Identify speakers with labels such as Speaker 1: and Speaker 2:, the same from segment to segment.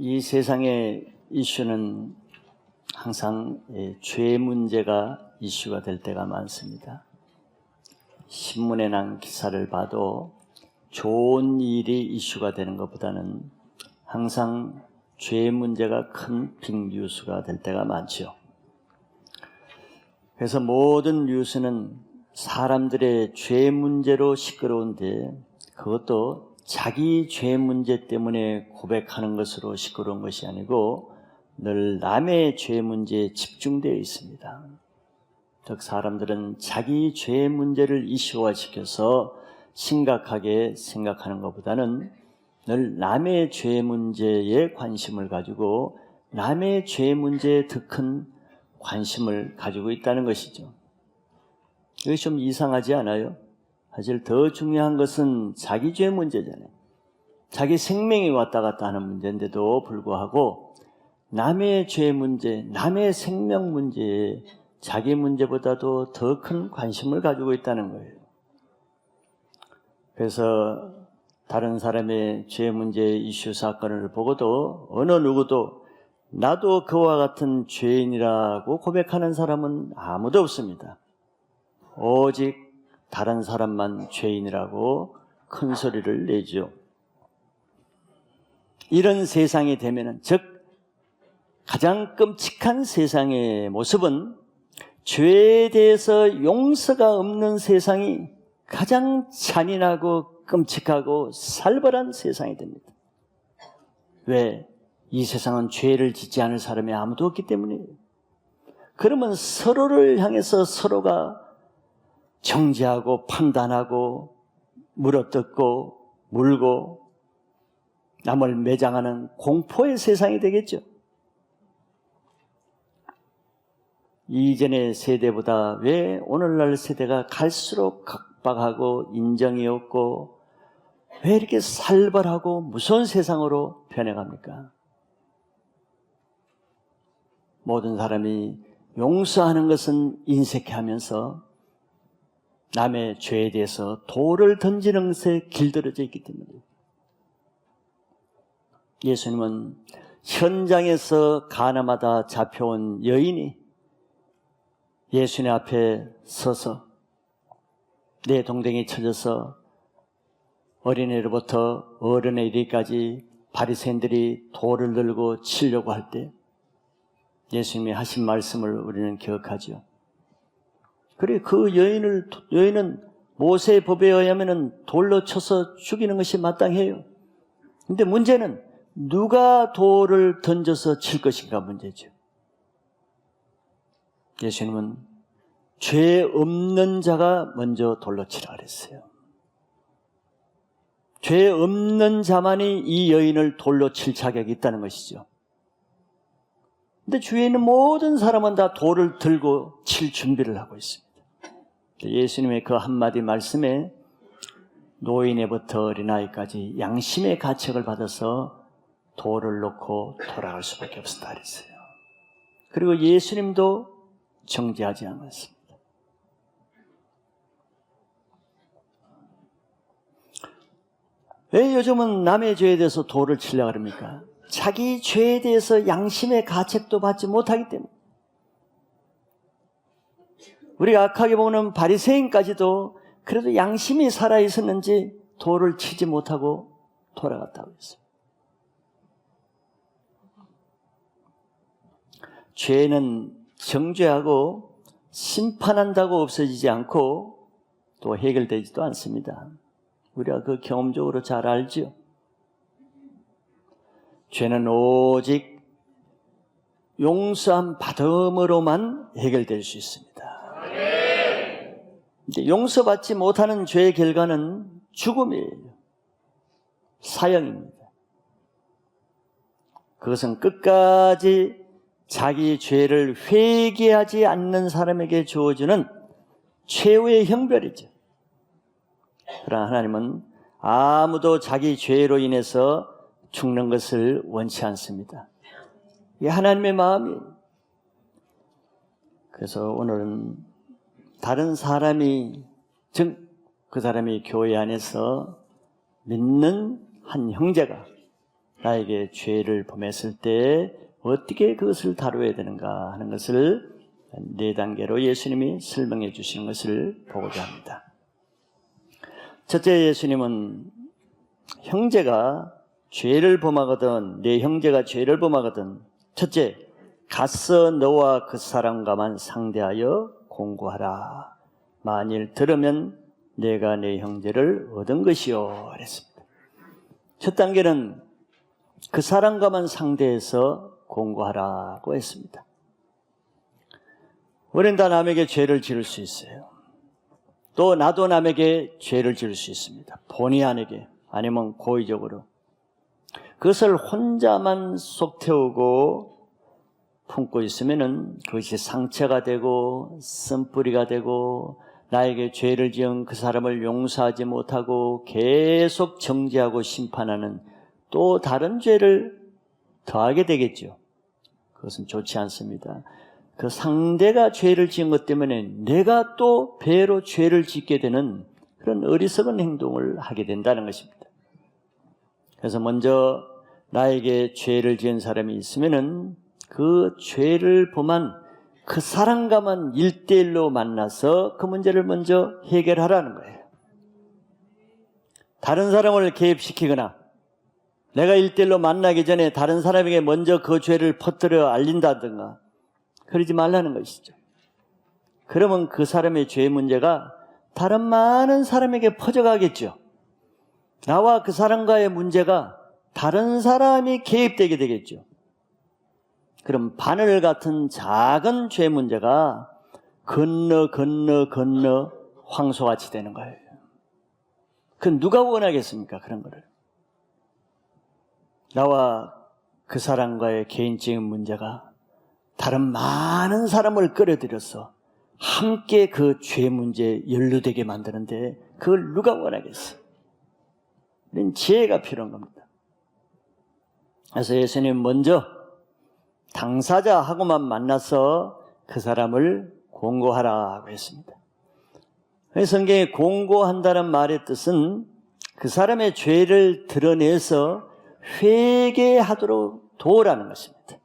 Speaker 1: 이 세상의 이슈는 항상 예, 죄 문제가 이슈가 될 때가 많습니다. 신문에 난 기사를 봐도 좋은 일이 이슈가 되는 것보다는 항상 죄 문제가 큰 빅뉴스가 될 때가 많죠. 그래서 모든 뉴스는 사람들의 죄 문제로 시끄러운데 그것도 자기 죄 문제 때문에 고백하는 것으로 시끄러운 것이 아니고 늘 남의 죄 문제에 집중되어 있습니다. 즉 사람들은 자기 죄 문제를 이슈화시켜서 심각하게 생각하는 것보다는 늘 남의 죄 문제에 관심을 가지고 남의 죄 문제에 더 큰 관심을 가지고 있다는 것이죠. 이게 좀 이상하지 않아요? 사실 더 중요한 것은 자기 죄 문제잖아요. 자기 생명이 왔다 갔다 하는 문제인데도 불구하고 남의 죄 문제, 남의 생명 문제에 자기 문제보다도 더 큰 관심을 가지고 있다는 거예요. 그래서 다른 사람의 죄 문제 이슈 사건을 보고도 어느 누구도 나도 그와 같은 죄인이라고 고백하는 사람은 아무도 없습니다. 오직 다른 사람만 죄인이라고 큰 소리를 내죠. 이런 세상이 되면은, 즉, 가장 끔찍한 세상의 모습은 죄에 대해서 용서가 없는 세상이 가장 잔인하고 끔찍하고 살벌한 세상이 됩니다. 왜? 이 세상은 죄를 짓지 않을 사람이 아무도 없기 때문이에요. 그러면 서로를 향해서 서로가 정죄하고 판단하고 물어뜯고 물고 남을 매장하는 공포의 세상이 되겠죠. 이전의 세대보다 왜 오늘날 세대가 갈수록 각박하고 인정이 없고 왜 이렇게 살벌하고 무서운 세상으로 변해갑니까? 모든 사람이 용서하는 것은 인색해 하면서 남의 죄에 대해서 돌을 던지는 것에 길들여져 있기 때문에 예수님은 현장에서 가나마다 잡혀온 여인이 예수님 앞에 서서 내 동댕이 쳐져서 어린애로부터 어른에 이르기까지 바리새인들이 돌을 들고 치려고 할 때 예수님이 하신 말씀을 우리는 기억하죠. 그래 그 여인을 여인은 모세의 법에 의하면은 돌로 쳐서 죽이는 것이 마땅해요. 근데 문제는 누가 돌을 던져서 칠 것인가 문제죠. 예수님은 죄 없는 자가 먼저 돌로 치라 그랬어요. 죄 없는 자만이 이 여인을 돌로 칠 자격이 있다는 것이죠. 근데 주위에 있는 모든 사람은 다 돌을 들고 칠 준비를 하고 있습니다. 예수님의 그 한마디 말씀에 노인에부터 어린아이까지 양심의 가책을 받아서 돌을 놓고 돌아갈 수밖에 없었다 그랬어요. 그리고 예수님도 정죄하지 않았습니다. 왜 요즘은 남의 죄에 대해서 돌을 치려고 합니까? 자기 죄에 대해서 양심의 가책도 받지 못하기 때문에. 우리가 악하게 보는 바리새인까지도 그래도 양심이 살아 있었는지 돌을 치지 못하고 돌아갔다고 했어요. 죄는 정죄하고 심판한다고 없어지지 않고 또 해결되지도 않습니다. 우리가 그 경험적으로 잘 알죠. 죄는 오직 용서함 받음으로만 해결될 수 있습니다. 용서받지 못하는 죄의 결과는 죽음이에요. 사형입니다. 그것은 끝까지 자기 죄를 회개하지 않는 사람에게 주어지는 최후의 형별이죠. 그러나 하나님은 아무도 자기 죄로 인해서 죽는 것을 원치 않습니다. 이게 하나님의 마음이에요. 그래서 오늘은 다른 사람이, 즉, 그 사람이 교회 안에서 믿는 한 형제가 나에게 죄를 범했을 때 어떻게 그것을 다루어야 되는가 하는 것을 네 단계로 예수님이 설명해 주시는 것을 보고자 합니다. 첫째 예수님은 형제가 죄를 범하거든 내 형제가 죄를 범하거든 첫째 가서 너와 그 사람과만 상대하여 공고하라 만일 들으면 내가 내 형제를 얻은 것이요 그랬습니다. 첫 단계는 그 사람과만 상대해서 공고하라고 했습니다. 우리는 다 남에게 죄를 지을 수 있어요. 또 나도 남에게 죄를 지을 수 있습니다. 본의 아니게 아니면 고의적으로 그것을 혼자만 속 태우고 품고 있으면은 그것이 상처가 되고 쓴뿌리가 되고 나에게 죄를 지은 그 사람을 용서하지 못하고 계속 정죄하고 심판하는 또 다른 죄를 더하게 되겠죠. 그것은 좋지 않습니다. 그 상대가 죄를 지은 것 때문에 내가 또 배로 죄를 짓게 되는 그런 어리석은 행동을 하게 된다는 것입니다. 그래서 먼저 나에게 죄를 지은 사람이 있으면은 그 죄를 범한 그 사람과만 일대일로 만나서 그 문제를 먼저 해결하라는 거예요. 다른 사람을 개입시키거나 내가 일대일로 만나기 전에 다른 사람에게 먼저 그 죄를 퍼뜨려 알린다든가 그러지 말라는 것이죠. 그러면 그 사람의 죄 문제가 다른 많은 사람에게 퍼져가겠죠. 나와 그 사람과의 문제가 다른 사람이 개입되게 되겠죠. 그럼 바늘 같은 작은 죄 문제가 건너 건너 건너 황소같이 되는 거예요. 그 누가 원하겠습니까? 그런 거를. 나와 그 사람과의 개인적인 문제가 다른 많은 사람을 끌어들여서 함께 그 죄 문제에 연루되게 만드는데 그걸 누가 원하겠어? 이런 지혜가 필요한 겁니다. 그래서 예수님 먼저 당사자하고만 만나서 그 사람을 공고하라고 했습니다. 성경에 공고한다는 말의 뜻은 그 사람의 죄를 드러내서 회개하도록 도우라는 것입니다.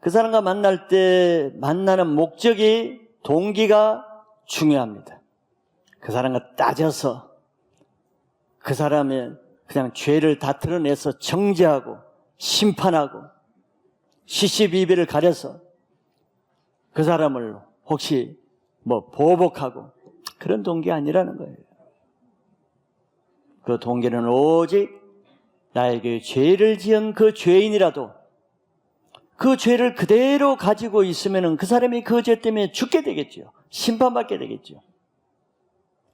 Speaker 1: 그 사람과 만날 때 만나는 목적이 동기가 중요합니다. 그 사람과 따져서 그 사람의 그냥 죄를 다 드러내서 정죄하고 심판하고 시시비비를 가려서 그 사람을 혹시 뭐 보복하고 그런 동기 아니라는 거예요. 그 동기는 오직 나에게 죄를 지은 그 죄인이라도 그 죄를 그대로 가지고 있으면 그 사람이 그 죄 때문에 죽게 되겠죠. 심판받게 되겠죠.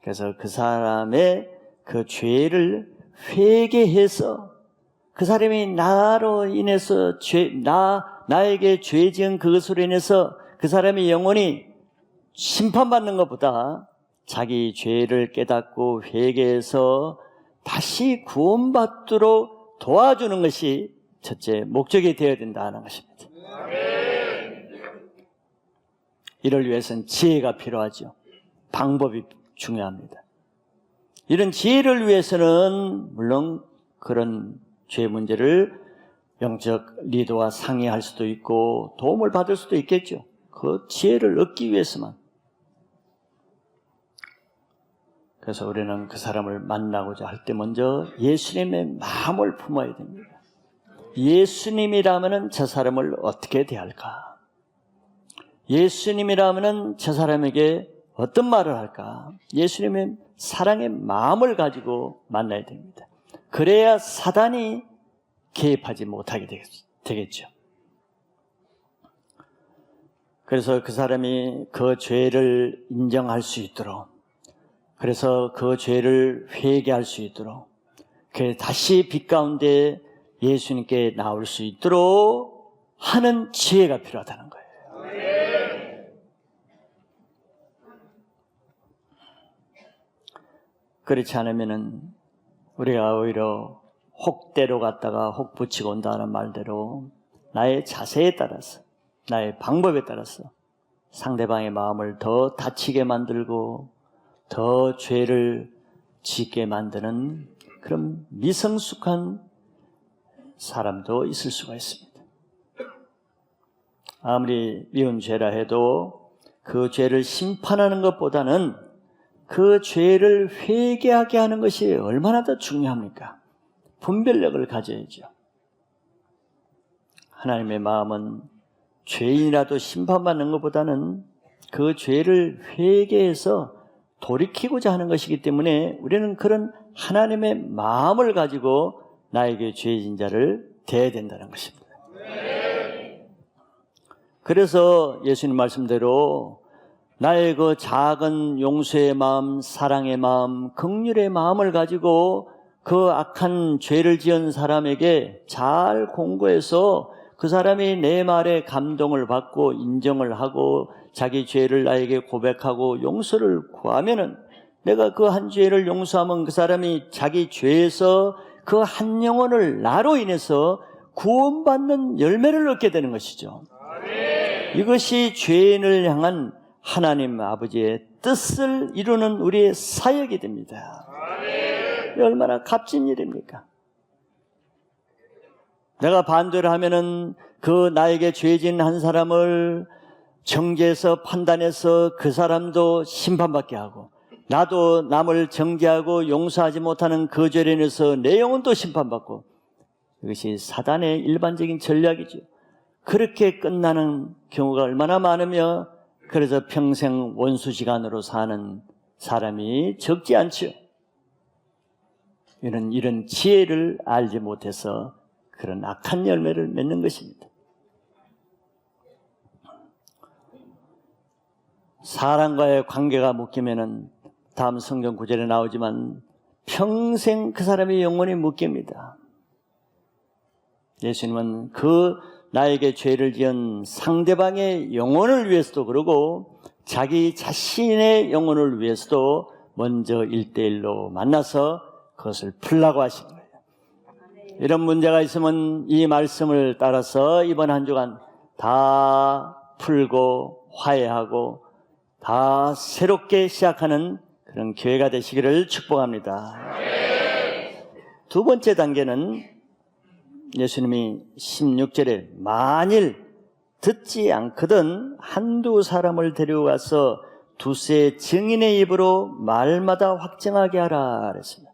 Speaker 1: 그래서 그 사람의 그 죄를 회개해서 그 사람이 나로 인해서 죄, 나, 나에게 죄 지은 그것으로 인해서 그 사람의 영혼이 심판받는 것보다 자기 죄를 깨닫고 회개해서 다시 구원받도록 도와주는 것이 첫째 목적이 되어야 된다는 것입니다. 이를 위해서는 지혜가 필요하죠. 방법이 중요합니다. 이런 지혜를 위해서는 물론 그런 죄 문제를 영적 리더와 상의할 수도 있고 도움을 받을 수도 있겠죠. 그 지혜를 얻기 위해서만. 그래서 우리는 그 사람을 만나고자 할 때 먼저 예수님의 마음을 품어야 됩니다. 예수님이라면 저 사람을 어떻게 대할까? 예수님이라면 저 사람에게 어떤 말을 할까? 예수님의 사랑의 마음을 가지고 만나야 됩니다. 그래야 사단이 개입하지 못하게 되겠죠. 그래서 그 사람이 그 죄를 인정할 수 있도록, 그래서 그 죄를 회개할 수 있도록, 그 다시 빛 가운데 예수님께 나올 수 있도록 하는 지혜가 필요하다는 거예요. 그렇지 않으면은 우리가 오히려 혹대로 갔다가 혹 붙이고 온다는 말대로 나의 자세에 따라서 나의 방법에 따라서 상대방의 마음을 더 다치게 만들고 더 죄를 짓게 만드는 그런 미성숙한 사람도 있을 수가 있습니다. 아무리 미운 죄라 해도 그 죄를 심판하는 것보다는 그 죄를 회개하게 하는 것이 얼마나 더 중요합니까? 분별력을 가져야죠. 하나님의 마음은 죄인이라도 심판받는 것보다는 그 죄를 회개해서 돌이키고자 하는 것이기 때문에 우리는 그런 하나님의 마음을 가지고 나에게 죄진 자를 대해야 된다는 것입니다. 그래서 예수님 말씀대로 나의 그 작은 용서의 마음, 사랑의 마음, 긍휼의 마음을 가지고 그 악한 죄를 지은 사람에게 잘 공부해서 그 사람이 내 말에 감동을 받고 인정을 하고 자기 죄를 나에게 고백하고 용서를 구하면은 내가 그 한 죄를 용서하면 그 사람이 자기 죄에서 그 한 영혼을 나로 인해서 구원받는 열매를 얻게 되는 것이죠. 이것이 죄인을 향한 하나님 아버지의 뜻을 이루는 우리의 사역이 됩니다. 얼마나 값진 일입니까? 내가 반대를 하면은 그 나에게 죄진 한 사람을 정죄해서 판단해서 그 사람도 심판받게 하고 나도 남을 정죄하고 용서하지 못하는 그 죄로 인해서 내 영혼도 심판받고 이것이 사단의 일반적인 전략이죠. 그렇게 끝나는 경우가 얼마나 많으며 그래서 평생 원수지간으로 사는 사람이 적지 않죠. 이런 이런 지혜를 알지 못해서 그런 악한 열매를 맺는 것입니다. 사람과의 관계가 묶이면은 다음 성경 구절에 나오지만 평생 그 사람의 영혼이 묶입니다. 예수님은 그 나에게 죄를 지은 상대방의 영혼을 위해서도 그러고 자기 자신의 영혼을 위해서도 먼저 일대일로 만나서 그것을 풀라고 하신 거예요. 이런 문제가 있으면 이 말씀을 따라서 이번 한 주간 다 풀고 화해하고 다 새롭게 시작하는 그런 기회가 되시기를 축복합니다. 두 번째 단계는 예수님이 16절에 만일 듣지 않거든 한두 사람을 데려가서 두세 증인의 입으로 말마다 확정하게 하라 그랬습니다.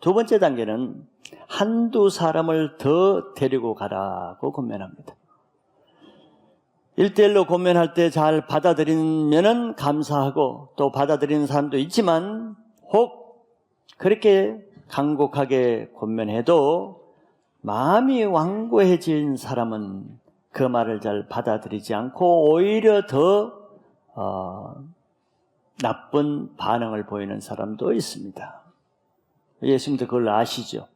Speaker 1: 두 번째 단계는 한두 사람을 더 데리고 가라고 권면합니다. 일대일로 권면할 때 잘 받아들이면은 감사하고 또 받아들이는 사람도 있지만 혹 그렇게 간곡하게 권면해도 마음이 완고해진 사람은 그 말을 잘 받아들이지 않고 오히려 더 어, 나쁜 반응을 보이는 사람도 있습니다. 예수님도 그걸 아시죠.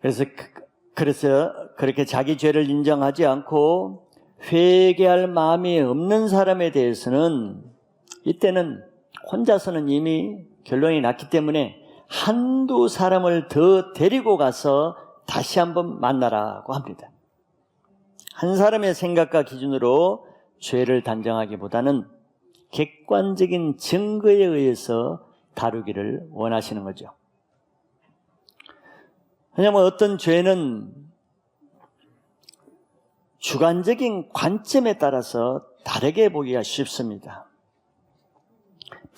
Speaker 1: 그래서 그- 그래서 그렇게 자기 죄를 인정하지 않고 회개할 마음이 없는 사람에 대해서는 이때는 혼자서는 이미 결론이 났기 때문에 한두 사람을 더 데리고 가서 다시 한번 만나라고 합니다. 한 사람의 생각과 기준으로 죄를 단정하기보다는 객관적인 증거에 의해서 다루기를 원하시는 거죠. 왜냐하면 어떤 죄는 주관적인 관점에 따라서 다르게 보기가 쉽습니다.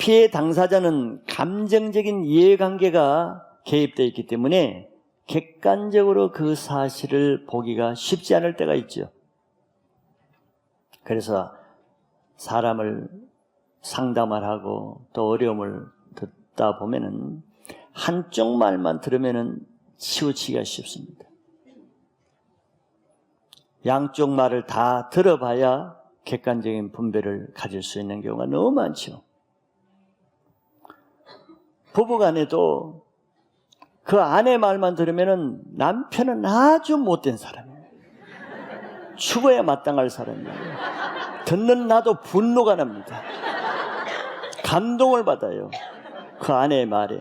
Speaker 1: 피해 당사자는 감정적인 이해관계가 개입되어 있기 때문에 객관적으로 그 사실을 보기가 쉽지 않을 때가 있죠. 그래서 사람을 상담을 하고 또 어려움을 듣다 보면은 한쪽 말만 들으면은 치우치기가 쉽습니다. 양쪽 말을 다 들어봐야 객관적인 분별을 가질 수 있는 경우가 너무 많죠. 부부간에도 그 아내 말만 들으면은 남편은 아주 못된 사람이에요. 죽어야 마땅할 사람이에요. 듣는 나도 분노가 납니다. 감동을 받아요. 그 아내의 말에.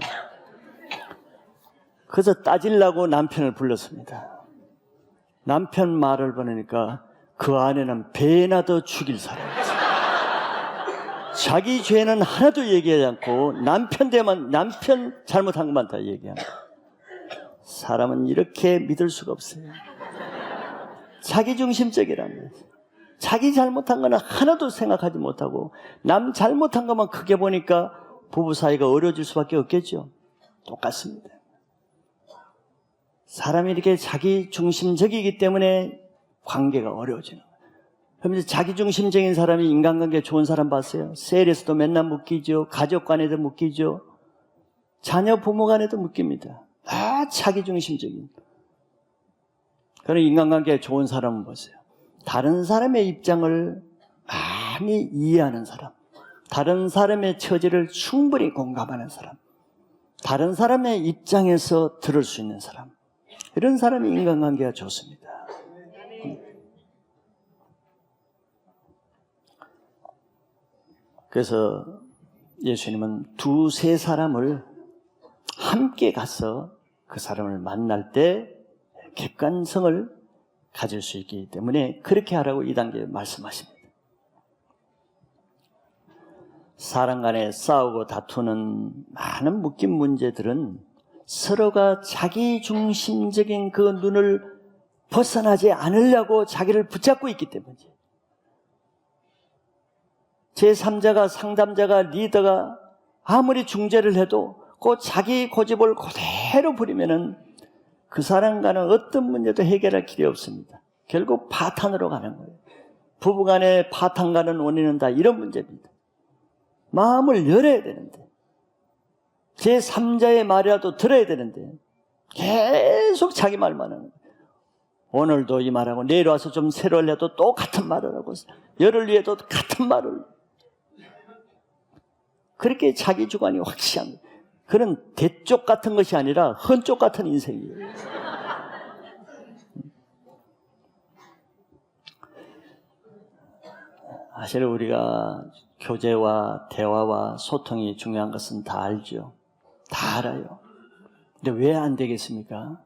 Speaker 1: 그래서 따질라고 남편을 불렀습니다. 남편 말을 보니까 그 아내는 배나 더 죽일 사람이지. 자기 죄는 하나도 얘기하지 않고 남편 대만 남편 잘못한 것만 다 거예요. 사람은 이렇게 믿을 수가 없어요. 자기 중심적이라는 거예요. 자기 잘못한 거는 하나도 생각하지 못하고 남 잘못한 것만 크게 보니까 부부 사이가 어려워질 수밖에 없겠죠. 똑같습니다. 사람이 이렇게 자기 중심적이기 때문에 관계가 어려워지는 거예요. 그럼 이제 자기 중심적인 사람이 인간관계 좋은 사람 봤어요? 셀에서도 맨날 묶이죠. 가족 간에도 묶이죠. 자녀 부모 간에도 묶입니다. 다 자기 중심적인. 그런 인간관계 좋은 사람은 보세요. 다른 사람의 입장을 많이 이해하는 사람. 다른 사람의 처지를 충분히 공감하는 사람. 다른 사람의 입장에서 들을 수 있는 사람. 이런 사람이 인간관계가 좋습니다. 그래서 예수님은 두세 사람을 함께 가서 그 사람을 만날 때 객관성을 가질 수 있기 때문에 그렇게 하라고 이 단계에 말씀하십니다. 사람 간에 싸우고 다투는 많은 묶인 문제들은 서로가 자기 중심적인 그 눈을 벗어나지 않으려고 자기를 붙잡고 있기 때문이지. 제3자가 상담자가 리더가 아무리 중재를 해도 꼭 자기 고집을 그대로 부리면은 그 사람과는 어떤 문제도 해결할 길이 없습니다. 결국 파탄으로 가는 거예요. 부부간의 파탄 가는 원인은 다 이런 문제입니다. 마음을 열어야 되는데 제3자의 말이라도 들어야 되는데 계속 자기 말만 하는 거예요. 오늘도 이 말하고 내일 와서 좀 새로 해도 똑같은 말을 하고 열흘 뒤에도 같은 말을 그렇게 자기 주관이 확실한 그런 대쪽 같은 것이 아니라 헌쪽 같은 인생이에요. 사실 우리가 교제와 대화와 소통이 중요한 것은 다 알죠. 다 알아요. 근데 왜 안 되겠습니까?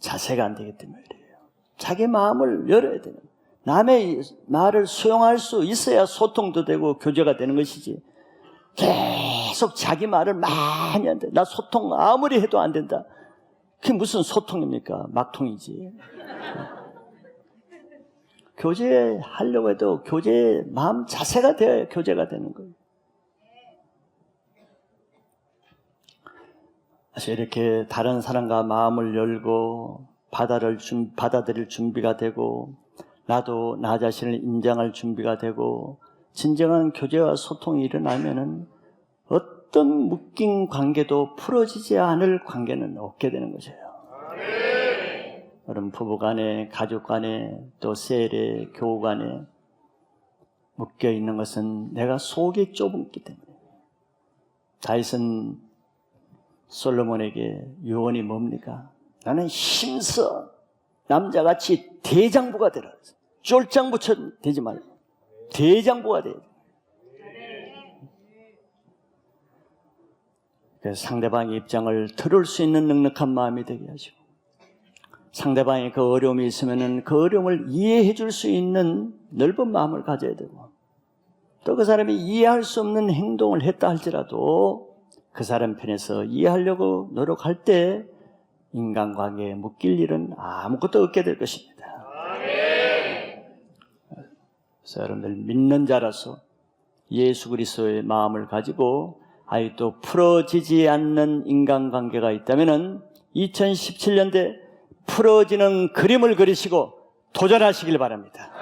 Speaker 1: 자세가 안 되기 때문에 그래요. 자기 마음을 열어야 돼요. 남의 말을 수용할 수 있어야 소통도 되고 교제가 되는 것이지. 계속 자기 말을 많이 한다. 나 소통 아무리 해도 안 된다. 그게 무슨 소통입니까? 막통이지. 교제하려고 해도 교제의 마음 자세가 되어야 교제가 되는 거예요. 그래서 이렇게 다른 사람과 마음을 열고 바다를 준, 받아들일 준비가 되고 나도 나 자신을 인정할 준비가 되고 진정한 교제와 소통이 일어나면은 어떤 묶인 관계도 풀어지지 않을 관계는 없게 되는 것이에요. 여러분 부부 간에 가족 간에 또 셀에 교우 간에 묶여 있는 것은 내가 속이 좁기 때문에 다윗은 솔로몬에게 유언이 뭡니까? 나는 힘써 남자같이 대장부가 되라. 쫄장부처럼 되지 말고 대장부가 돼야 돼. 그래서 상대방의 입장을 들을 수 있는 넉넉한 마음이 되게 하시고 상대방의 그 어려움이 있으면 그 어려움을 이해해 줄 수 있는 넓은 마음을 가져야 되고 또 그 사람이 이해할 수 없는 행동을 했다 할지라도 그 사람 편에서 이해하려고 노력할 때 인간관계에 묶일 일은 아무것도 없게 될 것입니다. 그래서 여러분들 믿는 자라서 예수 그리스도의 마음을 가지고 아직도 풀어지지 않는 인간관계가 있다면 2017년대 풀어지는 그림을 그리시고 도전하시길 바랍니다.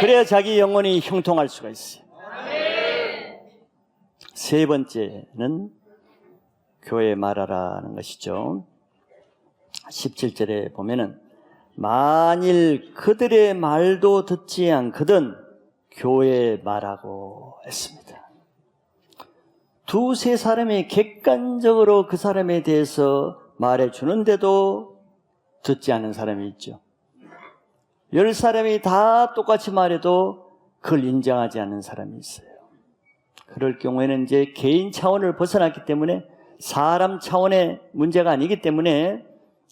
Speaker 1: 그래야 자기 영혼이 형통할 수가 있어요. 세 번째는 교회 말하라는 것이죠. 17절에 보면은 만일 그들의 말도 듣지 않거든 교회 말하고 했습니다. 두세 사람이 객관적으로 그 사람에 대해서 말해 주는데도 듣지 않는 사람이 있죠. 열 사람이 다 똑같이 말해도 그걸 인정하지 않는 사람이 있어요. 그럴 경우에는 이제 개인 차원을 벗어났기 때문에 사람 차원의 문제가 아니기 때문에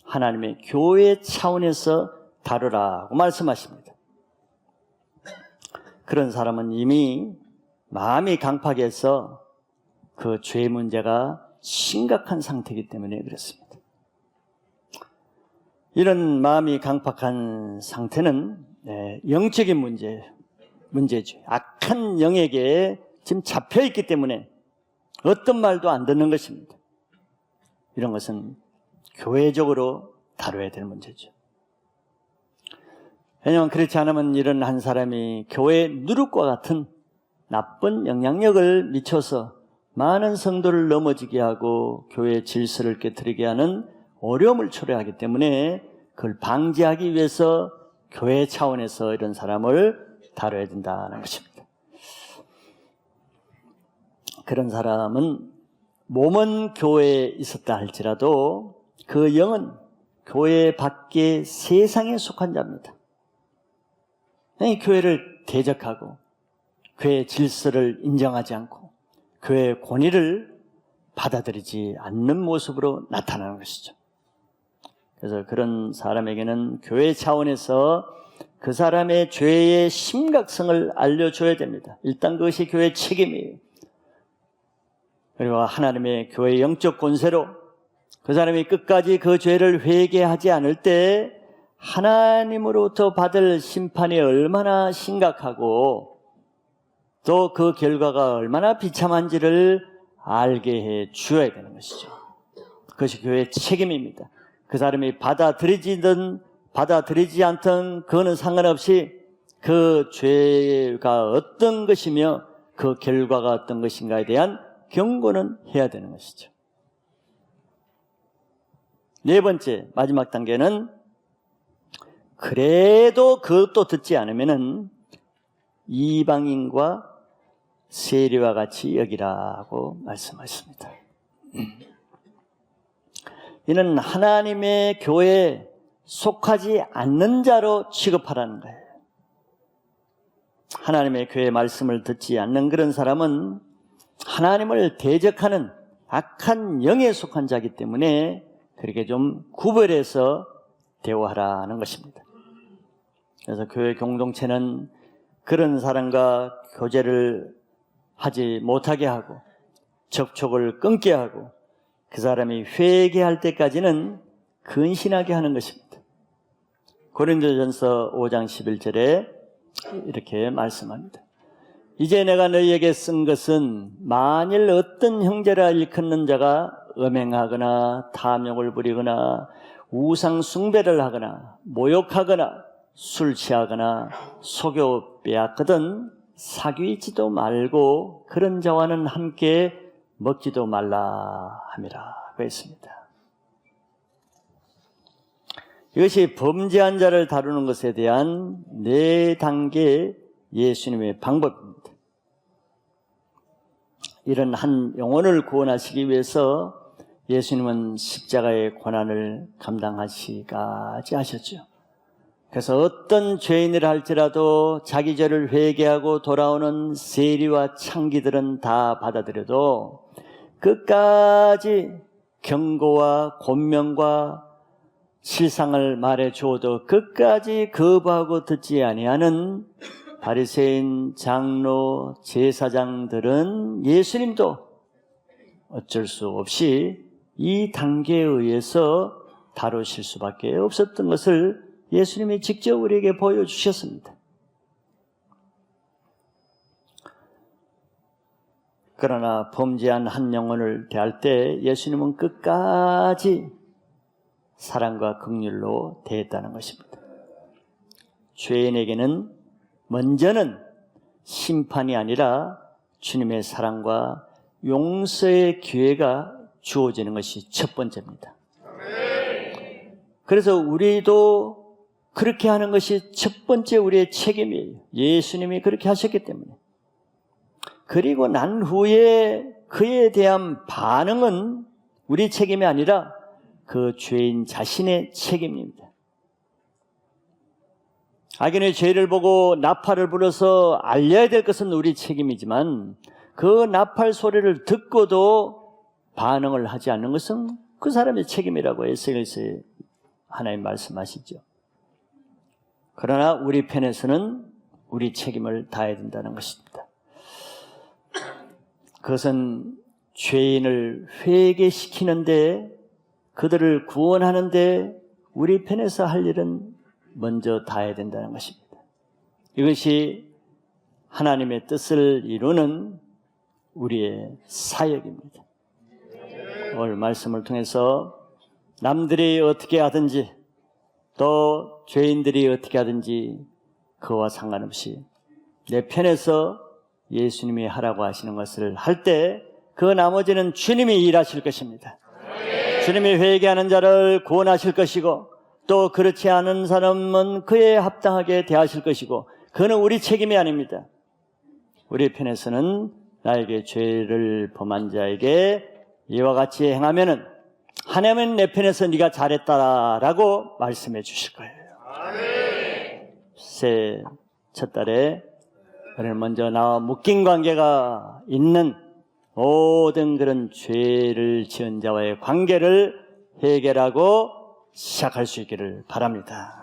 Speaker 1: 하나님의 교회 차원에서 다루라고 말씀하십니다. 그런 사람은 이미 마음이 강팍해서 그 죄 문제가 심각한 상태이기 때문에 그렇습니다. 이런 마음이 강팍한 상태는 네, 영적인 문제, 문제죠. 악한 영에게 지금 잡혀 있기 때문에 어떤 말도 안 듣는 것입니다. 이런 것은 교회적으로 다뤄야 될 문제죠. 왜냐하면 그렇지 않으면 이런 한 사람이 교회 누룩과 같은 나쁜 영향력을 미쳐서 많은 성도를 넘어지게 하고 교회 질서를 깨뜨리게 하는 어려움을 초래하기 때문에 그걸 방지하기 위해서 교회 차원에서 이런 사람을 다뤄야 된다는 것입니다. 그런 사람은 몸은 교회에 있었다 할지라도 그 영은 교회 밖에 세상에 속한 자입니다. 교회를 대적하고 교회 질서를 인정하지 않고 교회의 권위를 받아들이지 않는 모습으로 나타나는 것이죠. 그래서 그런 사람에게는 교회 차원에서 그 사람의 죄의 심각성을 알려줘야 됩니다. 일단 그것이 교회의 책임이에요. 그리고 하나님의 교회 영적 권세로 그 사람이 끝까지 그 죄를 회개하지 않을 때 하나님으로부터 받을 심판이 얼마나 심각하고 또 그 결과가 얼마나 비참한지를 알게 해 주어야 되는 것이죠. 그것이 교회의 책임입니다. 그 사람이 받아들이지든 받아들이지 않든 그거는 상관없이 그 죄가 어떤 것이며 그 결과가 어떤 것인가에 대한 경고는 해야 되는 것이죠. 네 번째, 마지막 단계는 그래도 그것도 듣지 않으면은 이방인과 세리와 같이 여기라고 말씀하셨습니다. 이는 하나님의 교회에 속하지 않는 자로 취급하라는 거예요. 하나님의 교회 말씀을 듣지 않는 그런 사람은 하나님을 대적하는 악한 영에 속한 자기 때문에 그렇게 좀 구별해서 대화하라는 것입니다. 그래서 교회 공동체는 그런 사람과 교제를 하지 못하게 하고 접촉을 끊게 하고 그 사람이 회개할 때까지는 근신하게 하는 것입니다. 고린도전서 5장 11절에 이렇게 말씀합니다. 이제 내가 너희에게 쓴 것은 만일 어떤 형제라 일컫는 자가 음행하거나 탐욕을 부리거나 우상 숭배를 하거나 모욕하거나 술 취하거나 속여 빼앗거든 사귀지도 말고 그런 자와는 함께 먹지도 말라 함이라 그랬습니다. 이것이 범죄한 자를 다루는 것에 대한 네 단계 예수님의 방법입니다. 이런 한 영혼을 구원하시기 위해서 예수님은 십자가의 고난을 감당하시까지 하셨죠. 그래서 어떤 죄인을 할지라도 자기 죄를 회개하고 돌아오는 세리와 창기들은 다 받아들여도 끝까지 경고와 권명과 실상을 말해 주어도 끝까지 거부하고 듣지 아니하는 바리새인 장로 제사장들은 예수님도 어쩔 수 없이 이 단계에 의해서 다루실 수밖에 없었던 것을 예수님이 직접 우리에게 보여주셨습니다. 그러나 범죄한 한 영혼을 대할 때 예수님은 끝까지 사랑과 긍휼로 대했다는 것입니다. 죄인에게는 먼저는 심판이 아니라 주님의 사랑과 용서의 기회가 주어지는 것이 첫 번째입니다. 그래서 우리도 그렇게 하는 것이 첫 번째 우리의 책임이에요. 예수님이 그렇게 하셨기 때문에. 그리고 난 후에 그에 대한 반응은 우리 책임이 아니라 그 죄인 자신의 책임입니다. 악인의 죄를 보고 나팔을 불어서 알려야 될 것은 우리 책임이지만 그 나팔 소리를 듣고도 반응을 하지 않는 것은 그 사람의 책임이라고 SNS에 하나님 말씀하시죠. 그러나 우리 편에서는 우리 책임을 다해야 된다는 것입니다. 그것은 죄인을 회개시키는데 그들을 구원하는데 우리 편에서 할 일은 먼저 다 해야 된다는 것입니다. 이것이 하나님의 뜻을 이루는 우리의 사역입니다. 오늘 말씀을 통해서 남들이 어떻게 하든지 또 죄인들이 어떻게 하든지 그와 상관없이 내 편에서 예수님이 하라고 하시는 것을 할 때 그 나머지는 주님이 일하실 것입니다. 주님이 회개하는 자를 구원하실 것이고 또 그렇지 않은 사람은 그에 합당하게 대하실 것이고 그는 우리 책임이 아닙니다. 우리 편에서는 나에게 죄를 범한 자에게 이와 같이 행하면은 하나님은 내 편에서 네가 잘했다라고 말씀해 주실 거예요. 새 첫 달에 오늘 먼저 나와 묶인 관계가 있는 모든 그런 죄를 지은 자와의 관계를 해결하고 시작할 수 있기를 바랍니다.